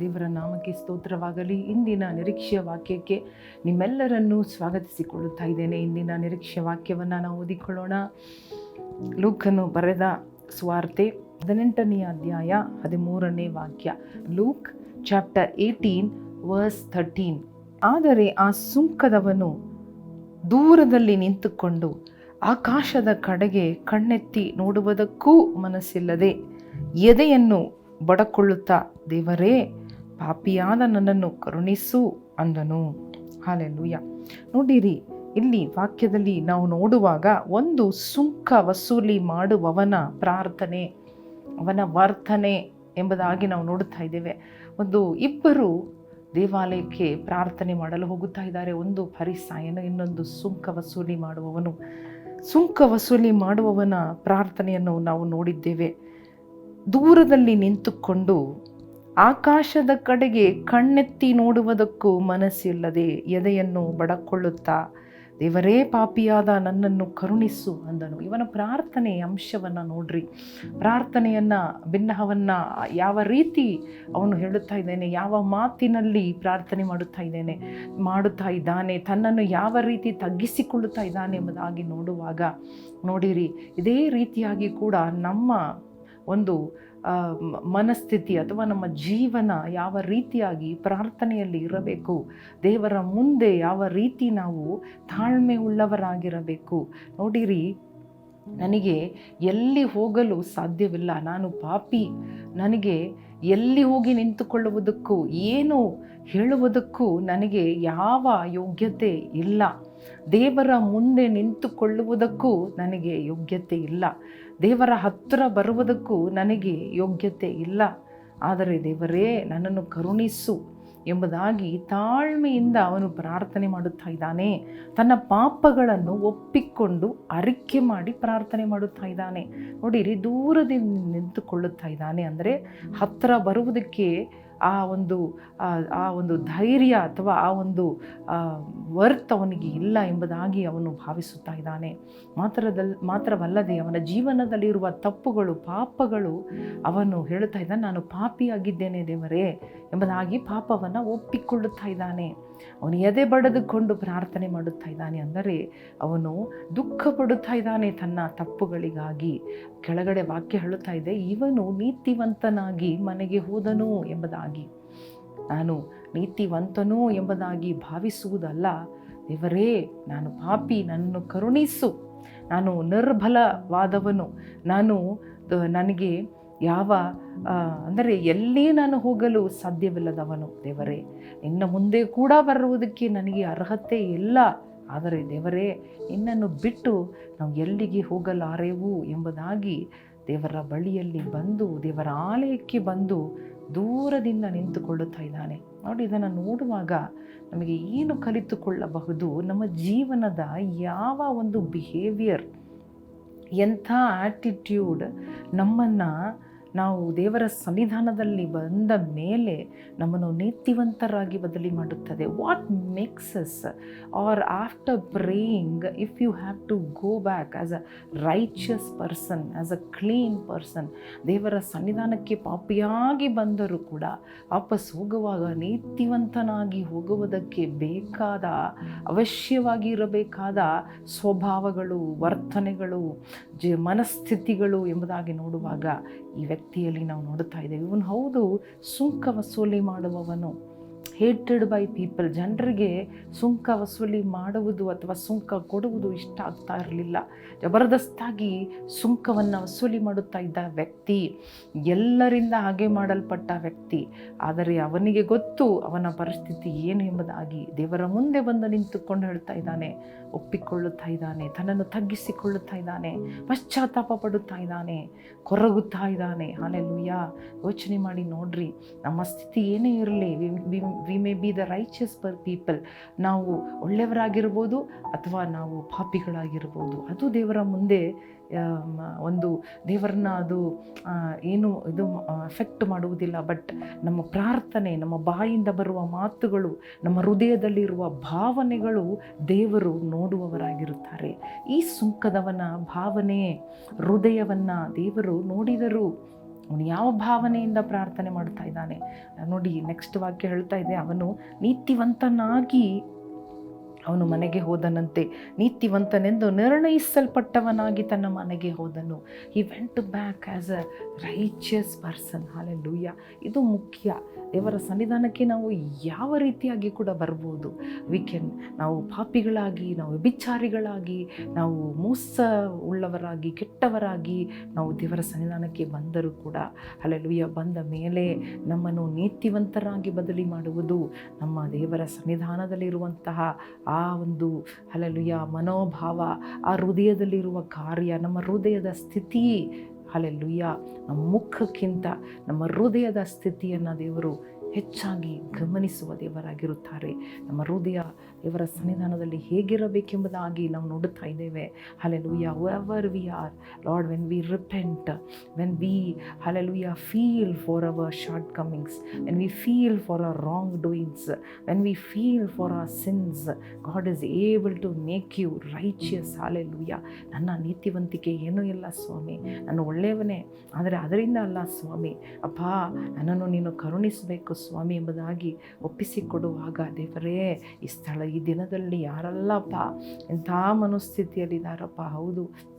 ದೇವರ ನಾಮಕ್ಕೆ ಸ್ತೋತ್ರವಾಗಲಿ. ಇಂದಿನ ನಿರೀಕ್ಷೆಯ ವಾಕ್ಯಕ್ಕೆ ನಿಮ್ಮೆಲ್ಲರನ್ನೂ ಸ್ವಾಗತಿಸಿಕೊಳ್ಳುತ್ತಾ ಇದ್ದೇನೆ. ಇಂದಿನ ನಿರೀಕ್ಷೆಯ ವಾಕ್ಯವನ್ನು ನಾವು ಓದಿಕೊಳ್ಳೋಣ. ಲೂಕನು ಬರೆದ ಸ್ವಾರ್ತೆ ಹದಿನೆಂಟನೆಯ ಅಧ್ಯಾಯ ಹದಿಮೂರನೇ ವಾಕ್ಯ. Luke chapter eighteen verse thirteen. ಆದರೆ ಆ ಸುಂಕದವನು ದೂರದಲ್ಲಿ ನಿಂತುಕೊಂಡು ಆಕಾಶದ ಕಡೆಗೆ ಕಣ್ಣೆತ್ತಿ ನೋಡುವುದಕ್ಕೂ ಮನಸ್ಸಿಲ್ಲದೆ ಎದೆಯನ್ನು ಬಡಕೊಳ್ಳುತ್ತಾ, ದೇವರೇ ಪಾಪಿಯಾದ ನನ್ನನ್ನು ಕರುಣಿಸು ಅಂದನು. ಹಾಲೆಲ್ಲೂಯ ನೋಡಿರಿ, ಇಲ್ಲಿ ವಾಕ್ಯದಲ್ಲಿ ನಾವು ನೋಡುವಾಗ ಒಂದು ಸುಂಕ ವಸೂಲಿ ಮಾಡುವವನ ಪ್ರಾರ್ಥನೆ, ಅವನ ವರ್ತನೆ ಎಂಬುದಾಗಿ ನಾವು ನೋಡುತ್ತಾ ಇದ್ದೇವೆ. ಒಂದು ಇಬ್ಬರು ದೇವಾಲಯಕ್ಕೆ ಪ್ರಾರ್ಥನೆ ಮಾಡಲು ಹೋಗುತ್ತಾ ಇದ್ದಾರೆ. ಒಂದು ಪರಿಸಾಯನು ಇನ್ನೊಂದು ಸುಂಕ ವಸೂಲಿ ಮಾಡುವವನು. ಸುಂಕ ವಸೂಲಿ ಮಾಡುವವನ ಪ್ರಾರ್ಥನೆಯನ್ನು ನಾವು ನೋಡಿದ್ದೇವೆ. ದೂರದಲ್ಲಿ ನಿಂತುಕೊಂಡು ಆಕಾಶದ ಕಡೆಗೆ ಕಣ್ಣೆತ್ತಿ ನೋಡುವುದಕ್ಕೂ ಮನಸ್ಸಿಲ್ಲದೆ ಎದೆಯನ್ನು ಬಡಕೊಳ್ಳುತ್ತಾ, ದೇವರೇ ಪಾಪಿಯಾದ ನನ್ನನ್ನು ಕರುಣಿಸು ಅಂದನು. ಇವನ ಪ್ರಾರ್ಥನೆ ಅಂಶವನ್ನು ನೋಡ್ರಿ. ಪ್ರಾರ್ಥನೆಯನ್ನು ಭಿನ್ನಹವನ್ನು ಯಾವ ರೀತಿ ಅವನು ಹೇಳುತ್ತಾ ಇದ್ದೇನೆ, ಯಾವ ಮಾತಿನಲ್ಲಿ ಪ್ರಾರ್ಥನೆ ಮಾಡುತ್ತಾ ಇದ್ದೇನೆ, ಮಾಡುತ್ತಾ ಇದ್ದಾನೆ, ತನ್ನನ್ನು ಯಾವ ರೀತಿ ತಗ್ಗಿಸಿಕೊಳ್ಳುತ್ತಾ ಇದ್ದಾನೆ ಎಂಬುದಾಗಿ ನೋಡುವಾಗ ನೋಡಿರಿ, ಇದೇ ರೀತಿಯಾಗಿ ಕೂಡ ನಮ್ಮ ಒಂದು ಮನಸ್ಥಿತಿ ಅಥವಾ ನಮ್ಮ ಜೀವನ ಯಾವ ರೀತಿಯಾಗಿ ಪ್ರಾರ್ಥನೆಯಲ್ಲಿ ಇರಬೇಕು, ದೇವರ ಮುಂದೆ ಯಾವ ರೀತಿ ನಾವು ತಾಳ್ಮೆ ಉಳ್ಳವರಾಗಿರಬೇಕು. ನೋಡಿರಿ, ನನಗೆ ಎಲ್ಲಿ ಹೋಗಲು ಸಾಧ್ಯವಿಲ್ಲ, ನಾನು ಪಾಪಿ. ನನಗೆ ಎಲ್ಲಿ ಹೋಗಿ ನಿಂತುಕೊಳ್ಳುವುದಕ್ಕೂ, ಏನು ಹೇಳುವುದಕ್ಕೂ ನನಗೆ ಯಾವ ಯೋಗ್ಯತೆ ಇಲ್ಲ. ದೇವರ ಮುಂದೆ ನಿಂತುಕೊಳ್ಳುವುದಕ್ಕೂ ನನಗೆ ಯೋಗ್ಯತೆ ಇಲ್ಲ. ದೇವರ ಹತ್ತಿರ ಬರುವುದಕ್ಕೂ ನನಗೆ ಯೋಗ್ಯತೆ ಇಲ್ಲ. ಆದರೆ ದೇವರೇ, ನನ್ನನ್ನು ಕರುಣಿಸು ಎಂಬುದಾಗಿ ತಾಳ್ಮೆಯಿಂದ ಅವನು ಪ್ರಾರ್ಥನೆ ಮಾಡುತ್ತಾ ಇದ್ದಾನೆ. ತನ್ನ ಪಾಪಗಳನ್ನು ಒಪ್ಪಿಕೊಂಡು ಅರಿಕೆ ಮಾಡಿ ಪ್ರಾರ್ಥನೆ ಮಾಡುತ್ತಾ ಇದ್ದಾನೆ. ನೋಡಿರಿ, ದೂರದಿಂದ ನಿಂತುಕೊಳ್ಳುತ್ತಾ ಇದ್ದಾನೆ ಅಂದರೆ ಹತ್ತಿರ ಬರುವುದಕ್ಕೆ ಆ ಒಂದು ಆ ಒಂದು ಧೈರ್ಯ ಅಥವಾ ಆ ಒಂದು ವರ್ತ್ ಅವನಿಗೆ ಇಲ್ಲ ಎಂಬುದಾಗಿ ಅವನು ಭಾವಿಸುತ್ತಾ ಇದ್ದಾನೆ. ಮಾತ್ರದಲ್ಲಿ ಮಾತ್ರವಲ್ಲದೆ ಅವನ ಜೀವನದಲ್ಲಿರುವ ತಪ್ಪುಗಳು, ಪಾಪಗಳು ಅವನು ಹೇಳುತ್ತಾ ಇದ್ದಾನೆ, ನಾನು ಪಾಪಿಯಾಗಿದ್ದೇನೆ ದೇವರೇ ಎಂಬುದಾಗಿ ಪಾಪವನ್ನು ಒಪ್ಪಿಕೊಳ್ಳುತ್ತಾ ಇದ್ದಾನೆ. ಅವನು ಎದೆ ಬಡದುಕೊಂಡು ಪ್ರಾರ್ಥನೆ ಮಾಡುತ್ತಾ ಇದ್ದಾನೆ ಅಂದರೆ ಅವನು ದುಃಖ ಪಡುತ್ತಾ ಇದ್ದಾನೆ ತನ್ನ ತಪ್ಪುಗಳಿಗಾಗಿ. ಕೆಳಗಡೆ ವಾಕ್ಯ ಹೇಳುತ್ತಾ ಇದೆ, ಇವನು ನೀತಿವಂತನಾಗಿ ಮನೆಗೆ ಹೋದನು ಎಂಬುದಾಗಿ. ನಾನು ನೀತಿವಂತನೋ ಎಂಬುದಾಗಿ ಭಾವಿಸುವುದಲ್ಲ. ದೇವರೇ, ನಾನು ಪಾಪಿ, ನನ್ನನ್ನು ಕರುಣಿಸು. ನಾನು ನಿರ್ಬಲವಾದವನು. ನಾನು ನನಗೆ ಯಾವ ಅಂದರೆ ಎಲ್ಲಿ ನಾನು ಹೋಗಲು ಸಾಧ್ಯವಿಲ್ಲದವನು ದೇವರೇ. ಇನ್ನು ಮುಂದೆ ಕೂಡ ಬರುವುದಕ್ಕೆ ನನಗೆ ಅರ್ಹತೆ ಇಲ್ಲ. ಆದರೆ ದೇವರೇ, ನಿನ್ನನ್ನು ಬಿಟ್ಟು ನಾವು ಎಲ್ಲಿಗೆ ಹೋಗಲಾರೆವು ಎಂಬುದಾಗಿ ದೇವರ ಬಳಿಯಲ್ಲಿ ಬಂದು, ದೇವರ ಆಲಯಕ್ಕೆ ಬಂದು ದೂರದಿಂದ ನಿಂತುಕೊಳ್ಳುತ್ತಾ ಇದ್ದಾನೆ. ನೋಡಿ, ಇದನ್ನು ನೋಡುವಾಗ ನಮಗೆ ಏನು ಕಲಿತುಕೊಳ್ಳಬಹುದು? ನಮ್ಮ ಜೀವನದ ಯಾವ ಒಂದು ಬಿಹೇವಿಯರ್ ಎಂಥ ಆ್ಯಟಿಟ್ಯೂಡ್ ನಮ್ಮನ್ನು ನಾವು ದೇವರ ಸನ್ನಿಧಾನದಲ್ಲಿ ಬಂದ ಮೇಲೆ ನಮ್ಮನ್ನು ನೀತಿವಂತರಾಗಿ ಬದಲಿ ಮಾಡುತ್ತದೆ. What makes us are after praying if you have to go back as a righteous person as a clean person ದೇವರ ಸನ್ನಿಧಾನಕ್ಕೆ ಪಾಪಿಯಾಗಿ ಬಂದರೂ ಕೂಡ, ವಾಪಸ್ ಹೋಗುವಾಗ ನೀತಿವಂತನಾಗಿ ಹೋಗುವುದಕ್ಕೆ ಬೇಕಾದ, ಅವಶ್ಯವಾಗಿ ಇರಬೇಕಾದ ಸ್ವಭಾವಗಳು, ವರ್ತನೆಗಳು, ಜ, ಮನಸ್ಥಿತಿಗಳು ಎಂಬುದಾಗಿ ನೋಡುವಾಗ ಈ ವ್ಯಕ್ತಿಯಲ್ಲಿ ನಾವು ನೋಡುತ್ತಾ ಇದ್ದೇವೆ. ಇವನು ಹೌದು ಸುಂಕ ವಸೂಲಿ ಮಾಡುವವನು. ಹೇಟೆಡ್ ಬೈ ಪೀಪಲ್ ಜನರಿಗೆ ಸುಂಕ ವಸೂಲಿ ಮಾಡುವುದು ಅಥವಾ ಸುಂಕ ಕೊಡುವುದು ಇಷ್ಟ ಆಗ್ತಾ ಇರಲಿಲ್ಲ. ಜಬರ್ದಸ್ತಾಗಿ ಸುಂಕವನ್ನು ವಸೂಲಿ ಮಾಡುತ್ತಾ ಇದ್ದ ವ್ಯಕ್ತಿ, ಎಲ್ಲರಿಂದ ಹಾಗೆ ಮಾಡಲ್ಪಟ್ಟ ವ್ಯಕ್ತಿ, ಆದರೆ ಅವನಿಗೆ ಗೊತ್ತು ಅವನ ಪರಿಸ್ಥಿತಿ ಏನು ಎಂಬುದಾಗಿ ದೇವರ ಮುಂದೆ ಬಂದು ನಿಂತುಕೊಂಡು ಹೇಳ್ತಾ ಇದ್ದಾನೆ, ಒಪ್ಪಿಕೊಳ್ಳುತ್ತಾ ಇದ್ದಾನೆ, ತನ್ನನ್ನು ತಗ್ಗಿಸಿಕೊಳ್ಳುತ್ತಾ ಇದ್ದಾನೆ, ಪಶ್ಚಾತ್ತಾಪ ಪಡುತ್ತಾ ಇದ್ದಾನೆ, ಕೊರಗುತ್ತಾ ಇದ್ದಾನೆ. ಹಾಲೆಲ್ಲೂಯ್ಯ ಯೋಚನೆ ಮಾಡಿ ನೋಡ್ರಿ, ನಮ್ಮ ಸ್ಥಿತಿ ಏನೇ ಇರಲಿ maybe the righteous per people ನಾವು ಒಳ್ಳೆಯವರಾಗಿರ್ಬೋದು ಅಥವಾ ನಾವು ಪಾಪಿಗಳಾಗಿರ್ಬೋದು. ಅದು ದೇವರ ಮುಂದೆ ಒಂದು ದೇವರನ್ನ ಅದು ಏನು ಇದು ಎಫೆಕ್ಟ್ ಮಾಡುವುದಿಲ್ಲ. ಬಟ್ ನಮ್ಮ ಪ್ರಾರ್ಥನೆ, ನಮ್ಮ ಬಾಯಿಂದ ಬರುವ ಮಾತುಗಳು, ನಮ್ಮ ಹೃದಯದಲ್ಲಿರುವ ಭಾವನೆಗಳು ದೇವರು ನೋಡುವವರಾಗಿರುತ್ತಾರೆ. ಈ ಸುಂಕದವನ ಭಾವನೆ, ಹೃದಯವನ್ನು ದೇವರು ನೋಡಿದರು ಅವನು ಯಾವ ಭಾವನೆಯಿಂದ ಪ್ರಾರ್ಥನೆ ಮಾಡ್ತಾ ಇದ್ದಾನೆ. ನೋಡಿ ನೆಕ್ಸ್ಟ್ ವಾಕ್ಯ ಹೇಳ್ತಾ ಇದೆ, ಅವನು ನೀತಿವಂತನಾಗಿ ಅವನು ಮನೆಗೆ ಹೋದನಂತೆ. ನೀತಿವಂತನೆಂದು ನಿರ್ಣಯಿಸಲ್ಪಟ್ಟವನಾಗಿ ತನ್ನ ಮನೆಗೆ ಹೋದನು. ಈ went back as a righteous person hallelujah ಇದು ಮುಖ್ಯ. ದೇವರ ಸನ್ನಿಧಾನಕ್ಕೆ ನಾವು ಯಾವ ರೀತಿಯಾಗಿ ಕೂಡ ಬರ್ಬೋದು. ವಿ ಕೆನ್ ನಾವು ಪಾಪಿಗಳಾಗಿ, ನಾವು ವಿಚಾರಿಗಳಾಗಿ ನಾವು ಮೋಸ ಉಳ್ಳವರಾಗಿ ಕೆಟ್ಟವರಾಗಿ ನಾವು ದೇವರ ಸನ್ನಿಧಾನಕ್ಕೆ ಬಂದರೂ ಕೂಡ ಅಲ್ಲೆಲುಯ್ಯ ಬಂದ ಮೇಲೆ ನಮ್ಮನ್ನು ನೀತಿವಂತರಾಗಿ ಬದಲಿ ಮಾಡುವುದು ನಮ್ಮ ದೇವರ ಸನ್ನಿಧಾನದಲ್ಲಿರುವಂತಹ ಆ ಒಂದು ಅಲ್ಲೆಲುಯ್ಯ ಮನೋಭಾವ, ಆ ಹೃದಯದಲ್ಲಿರುವ ಕಾರ್ಯ, ನಮ್ಮ ಹೃದಯದ ಸ್ಥಿತಿ ಅಲ್ಲೆಲುಯ್ಯ ನಮ್ಮ ಮುಖಕ್ಕಿಂತ ನಮ್ಮ ಹೃದಯದ ಸ್ಥಿತಿಯನ್ನು ದೇವರು ಹೆಚ್ಚಾಗಿ ಗಮನಿಸುವ ದೇವರಾಗಿರುತ್ತಾರೆ. ನಮ್ಮ ಹೃದಯ ದೇವರ ಸನ್ನಿಧಾನದಲ್ಲಿ ಹೇಗಿರಬೇಕೆಂಬುದಾಗಿ ನಾವು ನೋಡುತ್ತಾ ಇದ್ದೇವೆ. Hallelujah ever we are Lord when we repent when we hallelujah feel for our shortcomings when we feel for our wrongdoings when we feel for our sins God is able to make you righteous hallelujah ನನ್ನ ನೀತಿವಂತಿಕೆ ಏನೂ ಇಲ್ಲ ಸ್ವಾಮಿ. ನಾನು ಒಳ್ಳೆಯವನೇ, ಆದರೆ ಅದರಿಂದ ಅಲ್ಲ ಸ್ವಾಮಿ. ಅಪ್ಪ, ನನ್ನನ್ನು ನೀನು ಕರುಣಿಸಬೇಕು ಸ್ವಾಮಿ ಎಂಬುದಾಗಿ ಒಪ್ಪಿಸಿಕೊಡುವಾಗ ದೇವರೇ ಈ ಸ್ಥಳ ಈ ದಿನದಲ್ಲಿ ಯಾರಲ್ಲಪ್ಪ? ಎಂಥ ಮನಸ್ಥಿತಿಯಲ್ಲಿದ್ದಾರಪ್ಪ? ಹೌದು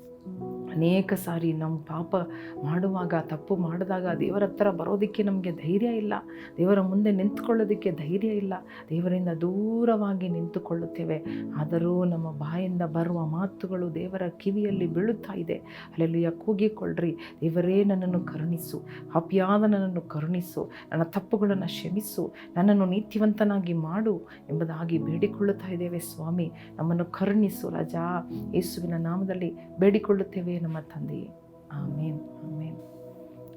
ಅನೇಕ ಸಾರಿ ನಮ್ಮ ಪಾಪ ಮಾಡುವಾಗ, ತಪ್ಪು ಮಾಡಿದಾಗ ದೇವರ ಹತ್ರ ಬರೋದಕ್ಕೆ ನಮಗೆ ಧೈರ್ಯ ಇಲ್ಲ. ದೇವರ ಮುಂದೆ ನಿಂತ್ಕೊಳ್ಳೋದಕ್ಕೆ ಧೈರ್ಯ ಇಲ್ಲ. ದೇವರಿಂದ ದೂರವಾಗಿ ನಿಂತುಕೊಳ್ಳುತ್ತೇವೆ. ಆದರೂ ನಮ್ಮ ಬಾಯಿಂದ ಬರುವ ಮಾತುಗಳು ದೇವರ ಕಿವಿಯಲ್ಲಿ ಬೀಳುತ್ತಾ ಇದೆ. ಅಲ್ಲೆಲ್ಲಿಯ ಕೂಗಿಕೊಳ್ಳ್ರಿ. ದೇವರೇ, ನನ್ನನ್ನು ಕರುಣಿಸು. ಅಪಿಯಾದ ನನ್ನನ್ನು ಕರುಣಿಸು. ನನ್ನ ತಪ್ಪುಗಳನ್ನು ಕ್ಷಮಿಸು. ನನ್ನನ್ನು ನೀತಿವಂತನಾಗಿ ಮಾಡು ಎಂಬುದಾಗಿ ಬೇಡಿಕೊಳ್ಳುತ್ತಾ ಇದ್ದೇವೆ ಸ್ವಾಮಿ. ನಮ್ಮನ್ನು ಕರುಣಿಸು ರಜಾ. ಯೇಸುವಿನ ನಾಮದಲ್ಲಿ ಬೇಡಿಕೊಳ್ಳುತ್ತೇವೆ ನಮ್ಮ ತಂದೆಯೇ ಆಮೇನ್ ಆಮೇನ್.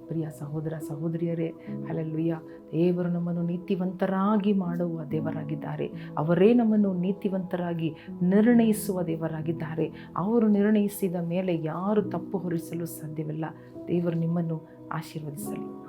ಪ್ರಿಯ ಸಹೋದರ, ಸಹೋದರಿಯರೇ ಅಲ್ಲೆಲ್ಲುಯ್ಯ ದೇವರು ನಮ್ಮನ್ನು ನೀತಿವಂತರಾಗಿ ಮಾಡುವ ದೇವರಾಗಿದ್ದಾರೆ. ಅವರೇ ನಮ್ಮನ್ನು ನೀತಿವಂತರಾಗಿ ನಿರ್ಣಯಿಸುವ ದೇವರಾಗಿದ್ದಾರೆ. ಅವರು ನಿರ್ಣಯಿಸಿದ ಮೇಲೆ ಯಾರು ತಪ್ಪು ಹೊರಿಸಲು ಸಾಧ್ಯವಿಲ್ಲ. ದೇವರು ನಿಮ್ಮನ್ನು ಆಶೀರ್ವದಿಸಲಿ.